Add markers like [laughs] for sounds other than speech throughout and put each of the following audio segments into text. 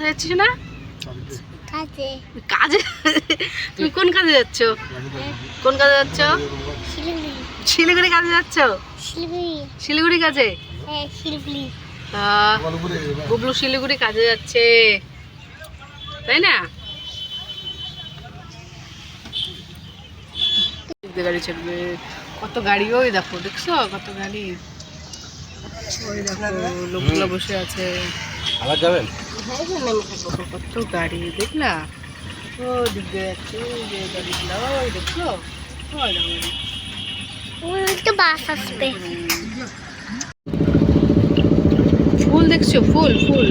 কোথায় যাচ্ছিস না? কাজে। কাজে। তুমি কোন কাজে যাচ্ছ? কোন কাজে যাচ্ছ? শিলিগুড়ি। কাজে যাচ্ছ? শিলিগুড়ি। কাজে? হ্যাঁ বুবলু শিলিগুড়ি কাজে যাচ্ছে। তাই না? গাড়ি চলবে। কত গাড়ি ওই দেখো দেখছ? কত গাড়ি? ওই দেখো লোকগুলো বসে আছে। আবার যাবেন? দেখো, কত গাড়ি দেখলা? ও দিক দিয়ে যাচ্ছে যে গাড়িগুলো ওই দেখছ ওই দেখো গাড়ি। ওই তো বাস আসবে। ফুল দেখছ? ফুল ফুল।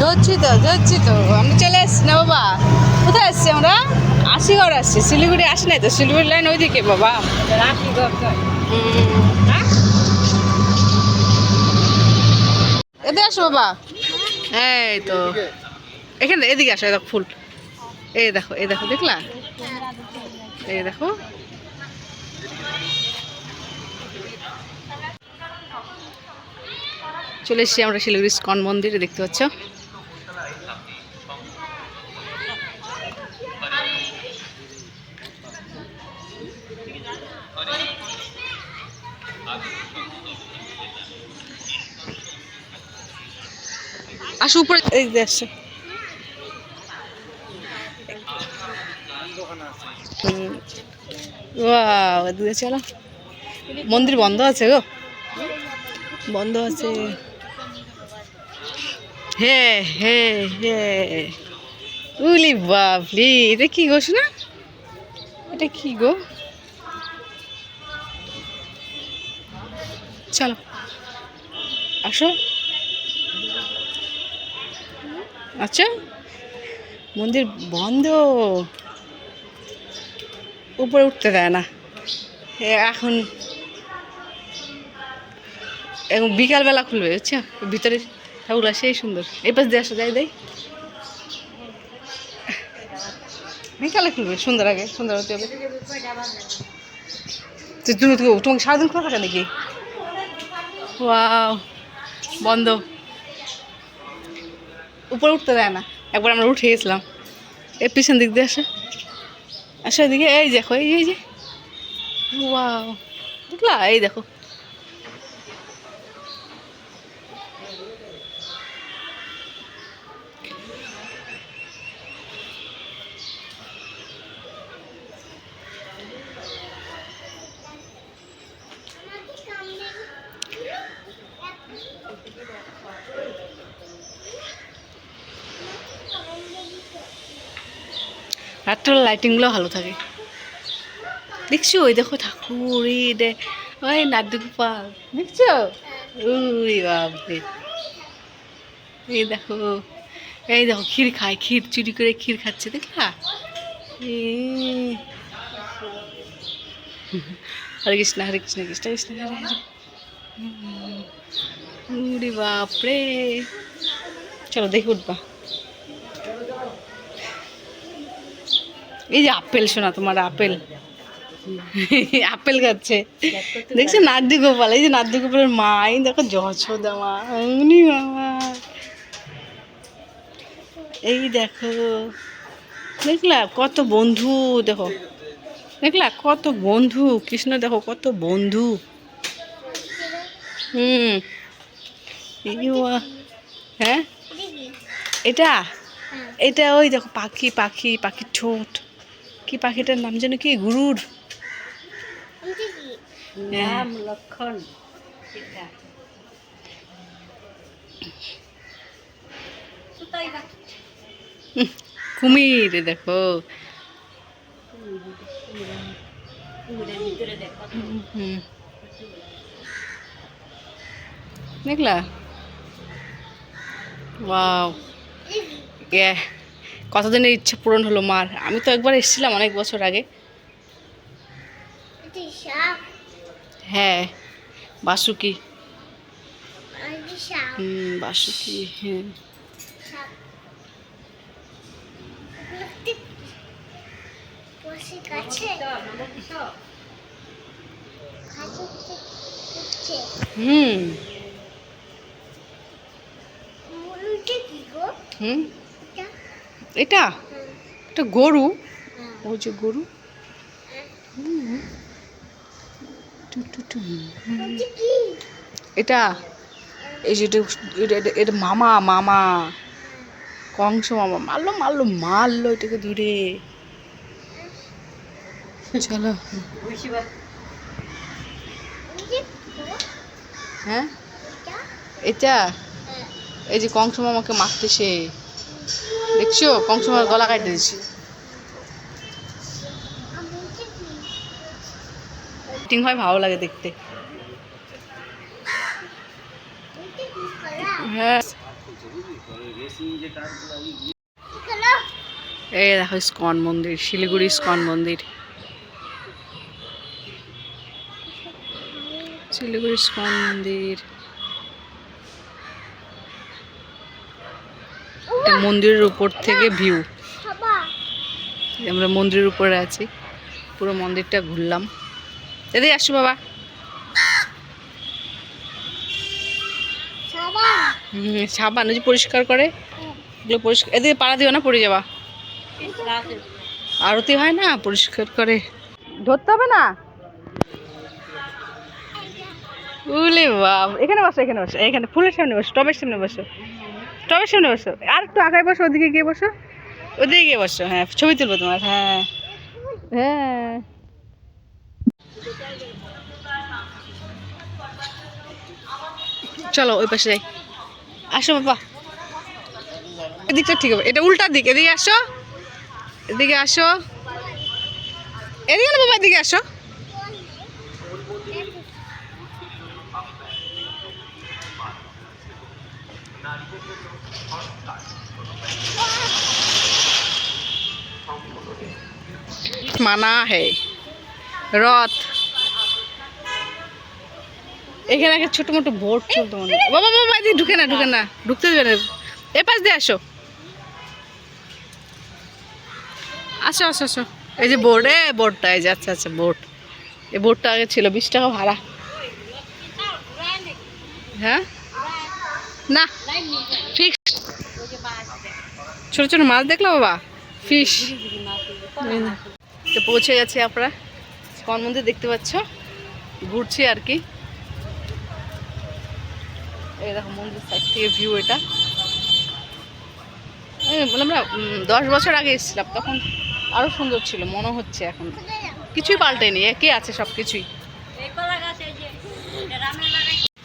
যাচ্ছি তো যাচ্ছি তো। আমরা চলে এসছি না বাবা? কোথায় আসছি আমরা? আশিগড় আসছি, শিলিগুড়ি আসি নাই তো? শিলিগুড়ি লাইন ওইদিকে, বাবা। এদিকে আসো, বাবা। এই তো। এখানে, এদিকে আসো দেখো ফুল। এই দেখো এই দেখো, দেখলা? এই দেখো। চলে এসেছি আমরা শিলিগুড়ি স্কন মন্দিরে, দেখতে পাচ্ছ আসো উপরে এই আসছে হুম। চলো। মন্দির বন্ধ আছে গো? বন্ধ আছে। হ্যাঁ হ্যাঁ হ্যাঁ উলি বাবলি এটা কি গো শোনা? এটা কি গো? চলো। আসো। আচ্ছা। মন্দির বন্ধ। উপরে উঠতে দেয় না। এখন এখন বিকালবেলা খুলবে, বুঝছ? ভিতরে ঠাকুর সেই সুন্দর। এই পাশ দিয়ে আসো, যাই দেয় বিকালে খুলবে সুন্দর আগে সুন্দর হতে হবে। তুমি- তোমাকে সারাদিন খোলা থাকে নাকি? ওয়াও, বন্ধ। উপরে উঠতে দেয় না। একবার আমরা উঠে গেছিলাম। এর পিছন দিক দিয়ে আসে। আসে এদিকে, এই দেখো, এই যে ওয়াও দেখলা? এই দেখো। রাত্রেবেলা লাইটিংগুলো ভালো থাকে দেখছ ওই দেখো ঠাকুর ওই নাদ্দু গোপাল দেখছ উই বাপরে এই দেখো এই দেখো ক্ষীর খায় ক্ষীর চুরি করে ক্ষীর খাচ্ছে দেখলা হরে কৃষ্ণ হরে কৃষ্ণ কৃষ্ণ কৃষ্ণ হরে হরে বাপরে চলো দেখি উঠবা এই যে আপেল শোনা তোমার আপেল। আপেল খাচ্ছে। দেখছ নার্দি গোপাল এই যে নার্দি গোপালের মা এই দেখো যশোদা মা উনি মামা। এই দেখো দেখলা কত বন্ধু দেখো। দেখলা কত বন্ধু কৃষ্ণ দেখো কত বন্ধু। হুম। হ্যাঁ? এটা? এটা ওই দেখো পাখি পাখি পাখির ঠোঁট। কি পাখিটার নাম যেন কি? গুরুর? নাম লক্ষণ কুমির দেখো। দেখলা? ওয়াও। এ কতদিনের ইচ্ছা পূরণ হলো মার? আমি তো একবার এসেছিলাম অনেক বছর আগে। হ্যাঁ বাসুকি। হুম বাসুকি হ্যাঁ। হুম। হুম? এটা? এটা গরু? ওই যে গরু। এটা? এই যে এটা, এটা- মামা মামা। কংস মামা। মারলো মারলো মারলো এটাকে দূরে চলো। হ্যাঁ? এটা? এই যে কংস মামাকে মারতেছে। দেখছ কংস মামার গলা কাটতে দিচ্ছে ফিটিং হয়, ভালো লাগে দেখতে। হ্যাঁ। এই দেখো, ইস্কন মন্দির, শিলিগুড়ি ইস্কন মন্দির। শিলিগুড়ি ইস্কন মন্দির। এটা মন্দিরের উপর থেকে ভিউ আমরা মন্দিরের উপরে আছি। পুরো মন্দিরটা ঘুরলাম। এদিকে আসো বাবা। বাবা। সাবান ওই যে পরিষ্কার করে। এগুলো পরিষ্কার এদিকে পাড়া দিও না পড়ে যাবা। আরতি হয় না পরিষ্কার করে। ধরতে হবে না? উলে বাব এখানে বসো এখানে বসো এখানে ফুলের সামনে বসো টবের সামনে বসো। টবের সামনে বসো। আর একটু আগায় বসো ওদিকে গিয়ে বসো। ওদিকে গিয়ে বসো হ্যাঁ ছবি তুলবো তোমার হ্যাঁ। হ্যাঁ। চলো ওই পাশে যাই। আসো বাবা। এদিকটা ঠিক হবে এটা উল্টা দিক এদিকে আসো। এদিকে আসো। এদিকে বাবা এদিকে আসো। মানা হে। রথ। এখানে একটা ছোট মোটো বোট চলতো মনে। বাবা বাবা এদিকে ঢুকে না ঢুকে না। ঢুকতে দেবে না। এ পাশ দিয়ে আসো। আসো আসো আসো। এই যে বোর্ড, এ বোর্ডটা, এই যে আচ্ছা আচ্ছা বোর্ড। এই বোর্ডটা আগে ছিল, বিশ টাকা ভাড়া। হ্যাঁ? না ফিক্স ছোট ছোট মাছ দেখল বাবা? ফিশ। তো পৌঁছে গেছে আমরা। স্কন মন্দির দেখতে পাচ্ছ? ঘুরছি আর কি। এই মন্দির সাইড থেকে ভিউ এটা। আমরা দশ বছর আগে এসেছিলাম, তখন আরও সুন্দর ছিল, মনে হচ্ছে এখন। কিছুই পাল্টেনি একই আছে সব কিছুই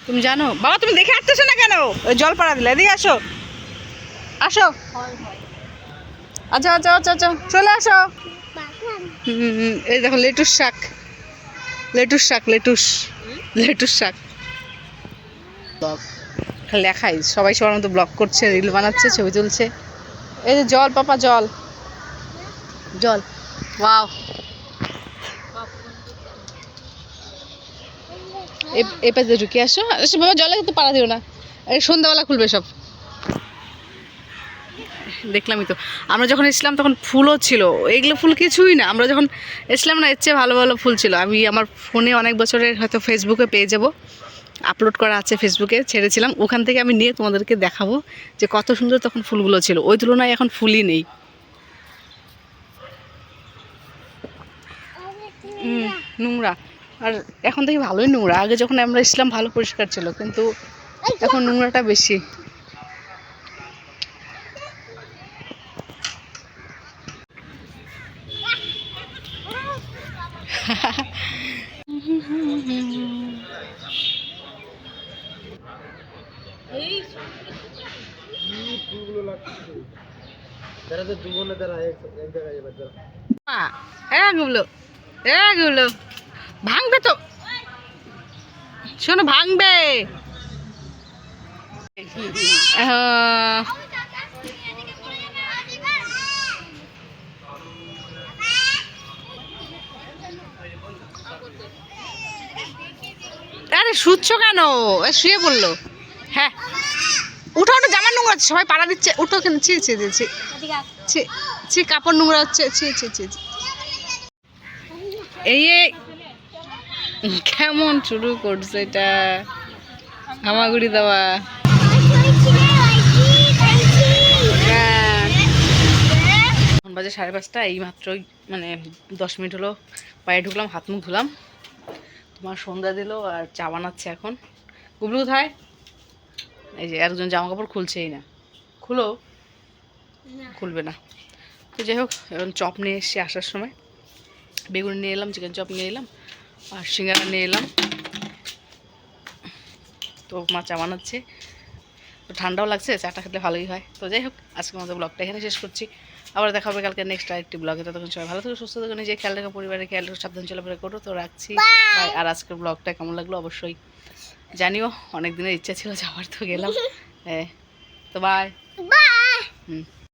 তুমি জানো, বাবা, তুমি দেখে আসতেছো না কেন? জল পাড়া দিলে, এদিকে আসো। আসো। আচ্ছা আচ্ছা আচ্ছা আচ্ছা চলে আসো। এই দেখো, লেটুস শাক। লেটুস শাক, লেটুস। লেটুস শাক। লেখাই সবাই সবার মতো ব্লগ করছে রিল বানাচ্ছে, ছবি তুলছে। এই যে জল, পাপা, জল। জল। ওয়াও এ- পাশে ঢুকে আসো। বাবা, জলে কিন্তু পাড়া দিও না। এই সন্ধ্যাবেলা খুলবে সব। দেখলামই তো। আমরা যখন এসলাম তখন ফুলও ছিল। এগুলো ফুল কিছুই না। আমরা যখন এসলাম না, এর চেয়ে ভালো ভালো ফুল ছিল। আমি আমার ফোনে অনেক বছরের হয়তো ফেসবুকে পেয়ে যাব। আপলোড করা আছে ফেসবুকে ছেড়েছিলাম। ওখান থেকে আমি নিয়ে তোমাদেরকে দেখাবো যে কত সুন্দর তখন ফুলগুলো ছিল। ওই তুলনায় এখন ফুলই নেই। নোংরা। আর এখন থেকে ভালোই নোংরা। আগে যখন আমরা এসলাম ভালো পরিষ্কার ছিল। কিন্তু এখন নোংরাটা বেশি মা, এগুলো এগুলো ভাঙবে তো শোনো ভাঙবে আরে শুচ্ছ কেন? এ, শুয়ে বলল হ্যাঁ। উঠো উঠো জামা নোংরা হচ্ছে, সবাই পাড়া দিচ্ছে। উঠো কেন ছি ছি ছি ছি। ছি কাপড় নোংরা হচ্ছে ছি ছি ছি এই কেমন শুরু করছে এটা? হামাগুড়ি দেওয়া। হ্যাঁ। বাজে সাড়ে পাঁচটা এই মাত্রই মানে দশ মিনিট হলো। পায়ে ঢুকলাম হাত মুখ ধুলাম। তোমার সন্ধ্যা দিল আর চা বানাচ্ছে এখন। গুবলু কোথায়? এই যে একজন জামা কাপড় খুলছেই না। খুলো। খুলবে না। তো যাই হোক এখন চপ নিয়ে এসেছি আসার সময়। বেগুন নিয়ে এলাম চিকেন চপ নিয়ে এলাম আর সিঙ্গারা নিয়ে এলাম। তো মা চা বানাচ্ছে। তো ঠান্ডাও লাগছে চাটা খেতে ভালোই হয়। তো যাই হোক আজকে আমাদের ব্লগটা এখানে শেষ করছি। আবার দেখা হবে কালকে নেক্সট আরেকটি ব্লগে ততক্ষণ সবাই ভালো থাকে সুস্থ থাকুন নিজে খেয়াল রাখা পরিবারের খেয়াল রাখো সাবধান চলাফেরা করো। তো রাখছি। আর আজকের ব্লগটা কেমন লাগল? অবশ্যই জানিও। অনেক দিনের ইচ্ছা ছিল যাওয়ার তো গেলাম। [laughs] হ্যাঁ। তো বাই হুম।